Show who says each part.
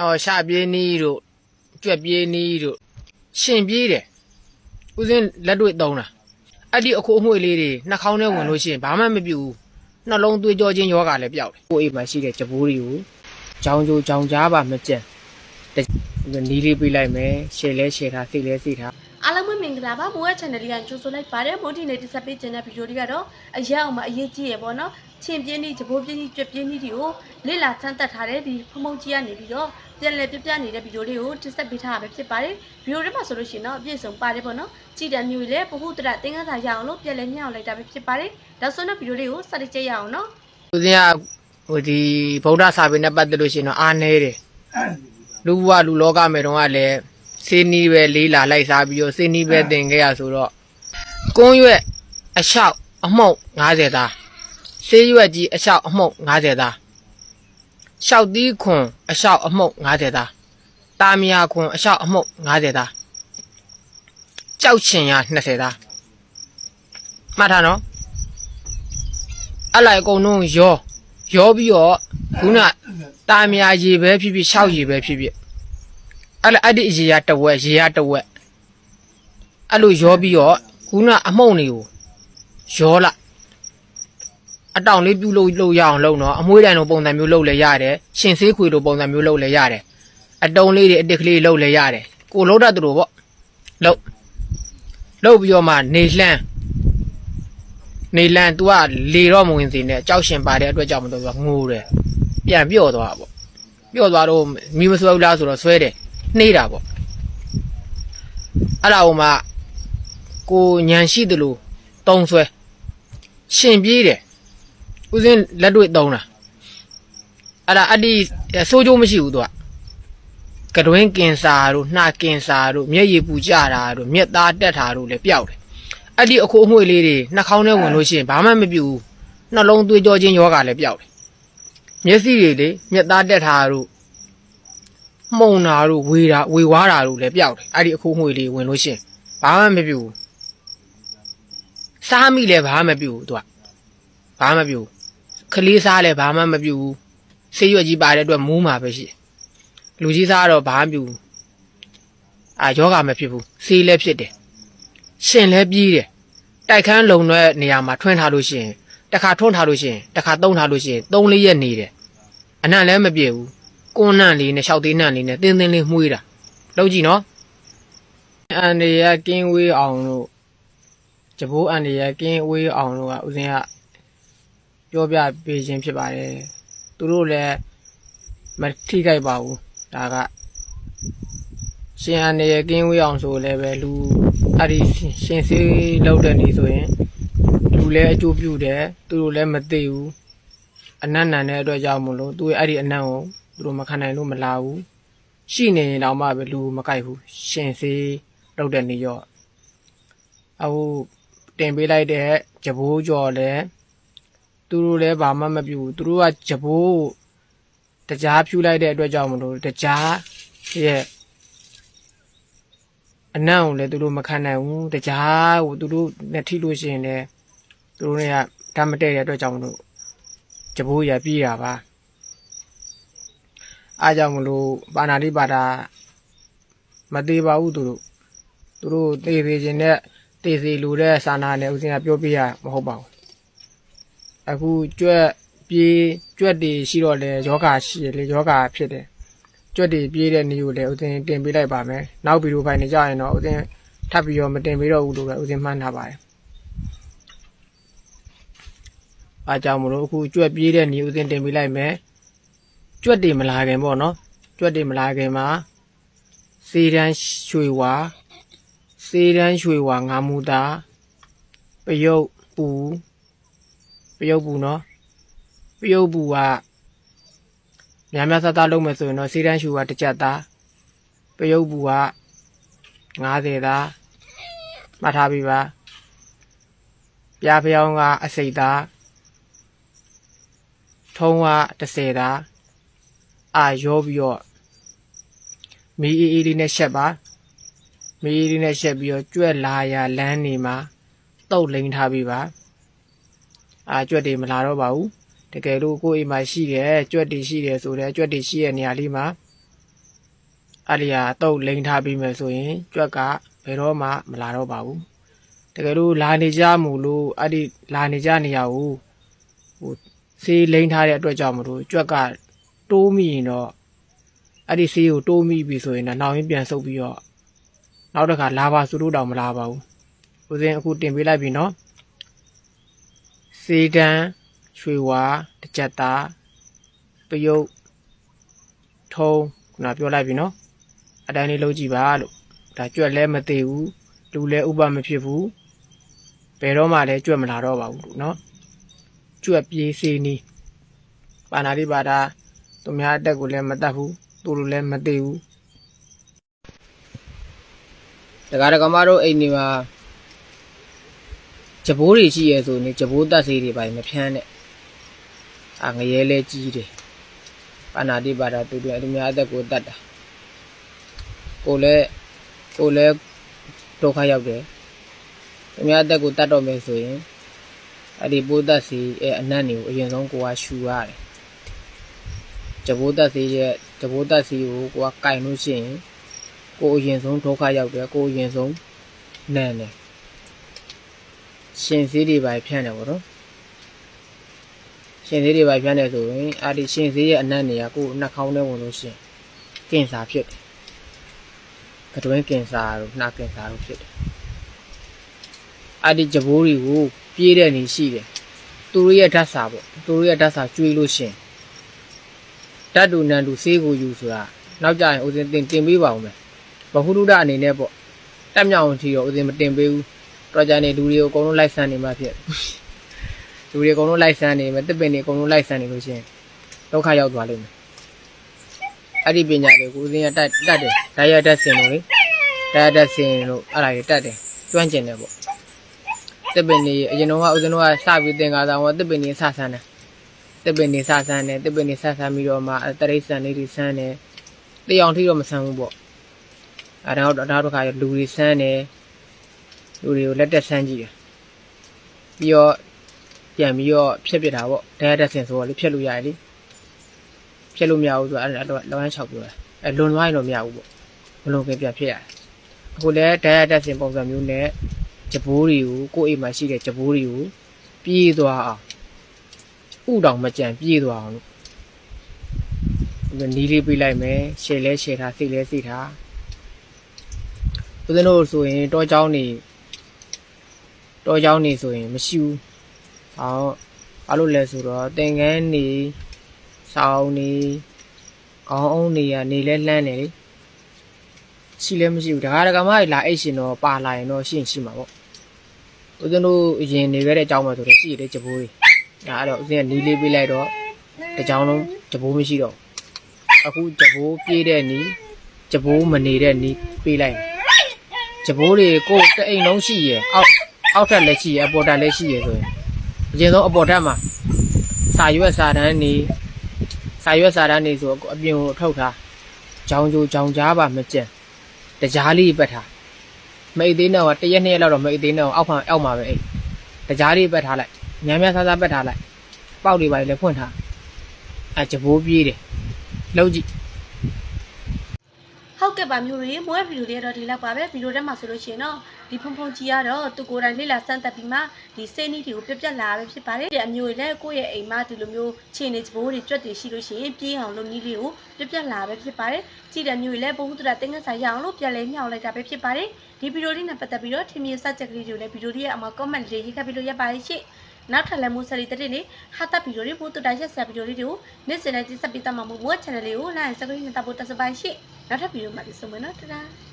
Speaker 1: အော်ရှာပြေးနီးတို့ကြွက်ပြေးနီးတို့ရှင်ပြေးတယ်ဦးစင်းလက်တွေ့သုံးတာအဲ့ဒီအခုအမွှေလေးတွေနှာခေါင်းထဲဝင်လို့ရှိရင်ဘာမှမပြုဘူးနှလုံးသွေးကြောချင်းယောဂလည်းပျောက်တယ်ကိုယ်အိမ်မှာရှိတဲ့ကြပိုးတွေကိုကြောင်ကြိုကြောင်ကြားပါမကြံတနီးလေးပေးလိုက်မယ်ရှယ်လဲရှယ်ထားစိတ်လဲစိတ်ထား
Speaker 2: အားလုံးပဲမင်္ဂလာပါမိုးရဲ့ channel လေးကကြိုဆိုလိုက်ပါတယ်မိုးဒီနေ့တိဆက်ပေးခြင်းတဲ့ဗီဒီယိုလေးကတော့အရက်အောင်မအရေးကြီးရပေါ့နော်ချင်းပြင်းကြီးဂျပိုးပြင်းကြီးကြွက်ပြင်းကြီးတွေကိုလေ့လာစမ်းသပ်ထားတဲ့ဒီဖမုံကြီးကနေပြီးတော့ ပြန်လည်ပြပြနေတဲ့ဗီဒီယိုလေးကိုတိဆက်ပေးထားတာပဲဖြစ်ပါတယ်ဗီဒီယိုထဲမှာဆိုလို့ရှိရင်တော့အပြည့်စုံပါတယ်ပေါ့နော်ကြည်တံမျိုးလေးပဟုတရသင်္ကန်းစာရအောင်လို့ပြန်လည်မျှောက်လိုက်တာပဲဖြစ်ပါတယ်ဒါဆိုတော့ဗီဒီယိုလေးကိုစတင်ကြည့်ရအောင်နော်
Speaker 1: ဦးစင်းကဟိုဒီဗုဒ္ဓစာပေနဲ့ပတ်သက်လို့ရှိရင်တော့အားနေတယ်လူဘဝလူလောကမယ်တော့ကလည်းစေနီးပဲလေးလာလိုက်စားပြီးတော့စေနီးပဲသင်ခဲ့ရဆိုတော့ကုန်းရွက်အလျှောက်အမှုန့်90သားဆေးရွက်ကြီးအလျှောက်အမှုန့်90သား လျှောက်သီးခွန်အလျှောက်အမှုန့်90သားတာမယာခွန်အလျှောက်အမှုန့်90သားကြောက်ချင်ရ20သားမှတ်ထားနော်အဲ့လိုက်အကုန်လုံးရောရောပြီးတော့ခုနတာမယာရေပဲဖြစ်ဖြစ်ရှောက်ရေပဲဖြစ်ဖြစ်အဲ့လိုက်အဲ့ဒီရေရတဝက်ရေရတဝက်အဲ့လိုရောပြီးတော့ခုနအမှုန့်တွေကိုရောလိုက် အတောင်လေးပြုတ်လို့လို့ရအောင်လုပ်နော်အမွှေးတိုင်လိုပုံစံမျိုးလုပ်လဲရတယ်ရှင်ဆေးခွေလိုပုံစံမျိုးလုပ်လဲရတယ်အတုံးလေးတွေအတစ်ကလေးလုပ်လဲရတယ်ကိုလုံးတတ်သူတို့ပေါ့လုပ်လုပ်ပြီးတော့မှနေလှမ်းနေလန် तू ကလေတော့မဝင်စေနဲ့ကြောက်ရှင်ပါတဲ့အတွက်ကြောင့်မလို့ तू ကငိုတယ်ပြန်ပြော့သွားတာပေါ့ပြော့သွားတော့မိမဆွဲဘူးလားဆိုတော့ဆွဲတယ်နှေးတာပေါ့အဲ့ဒါဟိုမှကိုညံရှိတယ်လို့တုံးဆွဲရှင်ပြေးတယ် ဥစဉ်လက်တွေ့တုံးတာအဲ့ဒါအဒီဆိုးကျိုးမရှိဘူး तू ကကတွင်းကင်စာတို့နှာကင်စာတို့မျက်ရည်ပူကြတာတို့မျက်သားတက်တာတို့လည်းပျောက်တယ်အဲ့ဒီအခုအမွှေလေးတွေနှာခေါင်းထဲဝင်လို့ရှိရင်ဘာမှမပြုဘူးနှလုံးသွေးကြောချင်းယောဂလည်းပျောက်တယ်မျက်စိတွေလေမျက်သားတက်တာတို့မှုံတာတို့ဝေတာဝေဝါတာတို့လည်းပျောက်တယ်အဲ့ဒီအခုအမွှေလေးဝင်လို့ရှိရင်ဘာမှမပြုဘူးစားမိလည်းဘာမှမပြုဘူးသူကဘာမှမပြုဘူး ခလေးစားလည်းဘာမှမပြုဘူးဆေးရွက်ကြီးပါတဲ့အတွက်မူးမှာပဲရှိတယ်လူကြီးစားတော့ဘာမှမပြုဘူးအာယောဂမဖြစ်ဘူးဆေးလည်းဖြစ်တယ်ရှင်လဲပြီးတယ်တိုက်ခန်းလုံတဲ့နေရာမှာထွန်းထားလို့ရှိရင်တစ်ခါထွန်းထားလို့ရှိရင်တစ်ခါသုံးထားလို့ရှိရင်သုံးလေးရက်နေတယ်အနံ့လည်းမပြေဘူးကွန်းနံ့လေးနဲ့ရှောက်သေးနံ့လေးနဲ့တင်းတင်းလေးမှုေးတာလောက်ကြည့်နော်အန်ဒီရကင်းဝေးအောင်လို့ဂျဘိုးအန်ဒီရကင်းဝေးအောင်လို့ကဦးစင်းက ပြောပြပေးခြင်းဖြစ်ပါတယ်သူတို့လည်းမထိခိုက်ပါဘူးဒါကရှင်အနေရကင်းဝေးအောင်ဆိုလည်းပဲလူအဲ့ဒီရှင်စေးလောက်တဲ့နေဆိုရင်လူလည်းအကျိုးပြုတယ်သူတို့လည်းမသိဘူးအနတ်နန်တဲ့အတွက်ကြောင့်မလို့သူရဲ့အဲ့ဒီအနတ်ကိုသူတို့မခံနိုင်လို့မလာဘူးရှိနေရင်တော့မှပဲလူမကြိုက်ဘူးရှင်စေးလောက်တဲ့နေရောအခုတင်ပေးလိုက်တဲ့ဂျဘိုးကြော်လည်း သူတို့လည်းဘာမှမပြုဘူးသူတို့ကဂျဘိုးကိုတကြားဖြူလိုက်တဲ့အတွက်ကြောင့်မလို့တကြားရဲ့အနံ့ကိုလည်းသူတို့မခံနိုင်ဘူးတကြားကိုသူတို့နဲ့ထိလို့ရှိရင်လည်းသူတို့တွေကဓာတ်မတည့်တဲ့အတွက်ကြောင့်မလို့ကြဘိုးရပြေးတာပါအားကြောင့်မလို့ပါဏာတိပါဒမသေးပါဘူးသူတို့သူတို့သေသေးခြင်းနဲ့သေစီလူတဲ့စာနာနဲ့ဦးစင်းကပြောပြရမဟုတ်ပါဘူး အခုကြွက်ပြေးကြွက်တွေရှိတော့လေယောဂရှိတယ်လေယောဂဖြစ်တယ်ကြွက်တွေပြေးတဲ့နေကိုလည်းဥစဉ်တင်ပေးလိုက်ပါမယ်။နောက်ဗီဒီယိုဖိုင်နေကြရင်တော့ဥစဉ်ထပ်ပြီးတော့မတင်ပေးတော့ဘူးလို့လည်းဥစဉ်မှန်းထားပါတယ်။အားကြောင့်မလို့အခုကြွက်ပြေးတဲ့နေဥစဉ်တင်ပေးလိုက်မယ်။ကြွက်တွေမလာခင်ပေါ့နော်။ကြွက်တွေမလာခင်မှာစေတန်းရွှေဝါစေတန်းရွှေဝါငါမူတာပယုတ်ပူ ပယုတ်ပူနော်ပယုတ်ပူကများများစားစားလုပ်မယ်ဆိုရင်တော့စီးတန်းရှူကတစ်ချက်သားပယုတ်ဘူးက90သားမှတ်ထားပြီပါပြားဖျောင်းကအစိတ်သားထုံးက30သားအာရောပြီးတော့မီအေးအေးလေးနဲ့ရှက်ပါမီအေးလေးနဲ့ရှက်ပြီးတော့ကြွက်လာရလမ်းနေမှာတုတ်လိန်ထားပြီပါ အာကြွက်တွေမလာတော့ပါဘူးတကယ်လို့ကိုယ့်အိမ်မှာရှိတယ်ကြွက်တွေရှိတယ်ဆိုတော့ကြွက်တွေရှိတဲ့နေရာလေးမှာအဲ့ဒီဟာတော့လိန်ထားပြီးမယ်ဆိုရင်ကြွက်ကဘယ်တော့မှမလာတော့ပါဘူးတကယ်လို့လာနေကြမှုလို့အဲ့ဒီလာနေကြနေရကိုဟိုစေးလိန်ထားတဲ့အတွက်ကြောင့်မလို့ကြွက်ကတိုးမိရင်တော့အဲ့ဒီစေးကိုတိုးမိပြီဆိုရင်တော့နောက်ရင်းပြန်ဆုပ်ပြီးတော့နောက်တစ်ခါလာပါဆိုလို့တောင်မလာပါဘူးဦးစင်းအခုတင်ပေးလိုက်ပြီနော် စေတန်းရွှေဝါတစ်ချက်သားပယုတ်ထုံးခုနပြောလိုက်ပြီနော်အတိုင်းလေးလုံးကြည့်ပါလို့ဒါကြွက်လဲမသေးဘူးလူလဲဥပမဖြစ်ဘူးဘယ်တော့မှလည်းကြွက်မလာတော့ပါဘူးလို့နော်ကြွက်ပြေးစေးနီးပါဏာတိပါဒသူများအတက်ကိုလည်းမတတ်ဘူးသူတို့လည်းမသေးဘူးတကားတကမတို့အိမ်နေမှာ ကြဘိုးတွေရှိရဲဆိုရင်ကြဘိုးတက်စေးတွေပါမဖြန်းနဲ့အာငရဲလဲကြီးတယ်ပါဏာတိပါဒသူတို့အများအတက်ကိုတတ်တာကိုလည်းကိုလည်းဒုက္ခရောက်တယ်။အများအသက်ကိုတတ်တော့မယ်ဆိုရင်အဲ့ဒီပိုးသက်စီရဲ့အနတ်တွေကိုအရင်ဆုံးကိုကရှူရတယ်။ဂျဘိုးသက်စီရဲ့ဂျဘိုးသက်စီကိုကိုကကင်လို့ရှိရင်ကိုအရင်ဆုံးဒုက္ခရောက်တယ်ကိုအရင်ဆုံးနန်းတယ်။ ရှင်စည်းတွေပါဖြန့်တယ်ဗောနော်။ရှင်စည်းတွေပါဖြန့်တယ်ဆိုရင်အဲ့ဒီရှင်စည်းရဲ့အနတ်တွေကကိုနှာခေါင်းထဲဝင်လို့ရှိရင်ကင်ဆာဖြစ်တယ်ကတွင်းကင်ဆာတို့နှာကင်ဆာတို့ဖြစ်တယ်။အဲ့ဒီကြဘိုးတွေကိုပြေးတဲ့နေရှိတယ်။သူတို့ရဲ့ဓာတ်စာပေါ့။သူတို့ရဲ့ဓာတ်စာကျွေးလို့ရှရင်ဓာတ်တူနန်တူဆေးကိုယူဆိုတာနောက်ကြရင်ဦးစင်တင်တင်ပေးပါဦးမယ်။ဘဟုတုဒအနေနဲ့ပေါ့။တက်မြောက်အောင်ထီတော့ဦးစင်မတင်ပေးဘူး။ တော့ကြနေလူတွေကိုအကုန်လုံးလိုက်ဆန်းနေမှဖြစ်။လူတွေအကုန်လုံးလိုက်ဆန်းနေမယ်တစ်ပင်တွေအကုန်လုံးလိုက်ဆန်းနေလို့ရှရင်ဒုက္ခရောက်သွားလိမ့်မယ်။အဲ့ဒီပညာတွေကိုဦးစင်ရတတ်တတ်တယ်။ဒါရတတ်စင်လို့လေ။ဒါရတတ်စင်လို့အဲ့ဒါတွေတတ်တယ်။ကျွမ်းကျင်တယ်ပေါ့။တစ်ပင်တွေအရင်တော့ကဦးစင်တို့ကစပြီးသင်္ကာဆောင်ကတစ်ပင်တွေစဆန်းတယ်။တစ်ပင်တွေစဆန်းတယ်တစ်ပင်တွေစဆန်းပြီးတော့မှတရိတ်ဆန်လေးတွေဆန်းတယ်။တရားထိတော့မဆန်းဘူးပေါ့။အဲတော့တော့တစ်ခါလူတွေဆန်းတယ်။ လူတွေကိုလက်တက်ဆန်းကြည့်တယ်။ပြီးတော့ပြန်ပြီးတော့ဖြတ်ပြစ်တာပေါ့။ဒါရတတ်စင်ဆိုတော့လေဖြတ်လို့ရတယ်လေ။ဖြတ်လို့မရဘူးဆိုတော့အဲ့ဒါတော့လောင်းချောက်ပြောတာ။အဲလွန်သွားရင်တော့မရဘူးပေါ့။မလွန်ခင်ပြန်ဖြတ်ရတယ်။အခုလည်းဒါရတတ်စင်ပုံစံမျိုးနဲ့ဂျဘိုးတွေကိုကိုယ့်အိမ်မှာရှိတဲ့ဂျဘိုးတွေကိုပြေးသွားအောင်ဥတောင်မကြံပြေးသွားအောင်လို့နီးလေးပေးလိုက်မယ်ရှယ်လဲရှယ်ထားစိတ်လဲစိတ်ထားဦးဇင်းတို့ဆိုရင်တောเจ้าနေ တော့ရောက်နေဆိုရင်မရှိဘူး။ဟောဘာလို့လဲဆိုတော့တင်ကန်းနေဆောင်းနေခေါင်းအုံးနေရနေလဲလှမ်းနေလေ။ရှိလဲမရှိဘူး။ဒါကဒကမကြီးလာအိတ်ရှင်တော့ပါလာရင်တော့ရှိရင်ရှိမှာပေါ့။ဦးဇင်းတို့အရင်နေခဲ့တဲ့အကြောင်းပါဆိုတော့ရှိရတဲ့ကြပိုးတွေ။ဒါအဲ့တော့ဦးဇင်းကနီးလေးပေးလိုက်တော့တကြောင်လုံးကြပိုးမရှိတော့အခုကြပိုးပြေးတဲ့နီးကြပိုးမနေတဲ့နီးပေးလိုက်။ကြပိုးတွေကိုယ်တအိမ်လုံးရှိရယ်အောက် အောက်ထက်လည်းရှိရအပေါ်ထက်လည်းရှိရဆိုရင်အရင်ဆုံးအပေါ်ထက်မှာစာရွက်စာတန်းနေစာရွက်စာတန်းနေဆိုအပြင်ကိုထုတ်ထားကြောင်ကြိုကြောင်ကြားပါမကြံတကြားလေးပတ်ထားမိတ်သေးနဲ့ကတရက်နှစ်ရက်လောက်တော့မိတ်သေးနဲ့အောက်ဖန်အောက်မှာပဲအိတ်တကြားလေးပတ်ထားလိုက်များများဆဆပတ်ထားလိုက်ပေါက်တွေပါလေဖွင့်ထားအဲကြဘိုးပြေးတယ်လောက်ကြည့်
Speaker 2: ဟုတ်ကဲ့ပါမျိုးတွေမွေးဗီဒီယိုလေးကတော့ဒီလောက်ပါပဲဗီဒီယိုထဲမှာဆိုလို့ရှိရင်တော့ ဒီဖုံဖုံကြီးကတော့သူကိုယ်တိုင်လေ့လာစမ်းသပ်ပြီးမှဒီစိတ်နည်းတွေကိုပြပြလာပဲဖြစ်ပါတယ်ဒီအမျိုးတွေလည်းကိုယ့်ရဲ့အိမ်မှာဒီလိုမျိုးခြေနေချဘိုးတွေကြွက်တွေရှိလို့ရှိရင်ပြေးအောင်လုပ်နည်းလေးကိုပြပြလာပဲဖြစ်ပါတယ်ကြည့်တဲ့မျိုးတွေလည်းဘုံသူတာတင်ငန်းဆိုင်ရအောင်လို့ပြန်လဲမြောက်လိုက်တာပဲဖြစ်ပါတယ်ဒီဗီဒီယိုလေးနဲ့ပတ်သက်ပြီးတော့ထင်မြင်စချက်ကလေးတွေကိုလည်းဗီဒီယိုလေးရဲ့အမှာ comment လေးရေးခတ်ပြီးလို့ရပါတယ်ရှင့်နောက်ထပ်လည်းမိုးစရီတဲ့လေးဟာတာဗီဒီယိုလေးဘို့တူတိုင်းရက်ဆက်ဗီဒီယိုလေးတွေကိုနေ့စဉ်နဲ့တိစပ်ပြီးတတ်မှာမို့မို့ channel လေးကို like subscribe နဲ့တပ်ဖို့တက်စပါရှင့်နောက်ထပ်ဗီဒီယိုမှာပြန်ဆုံမယ်နော်တဒါ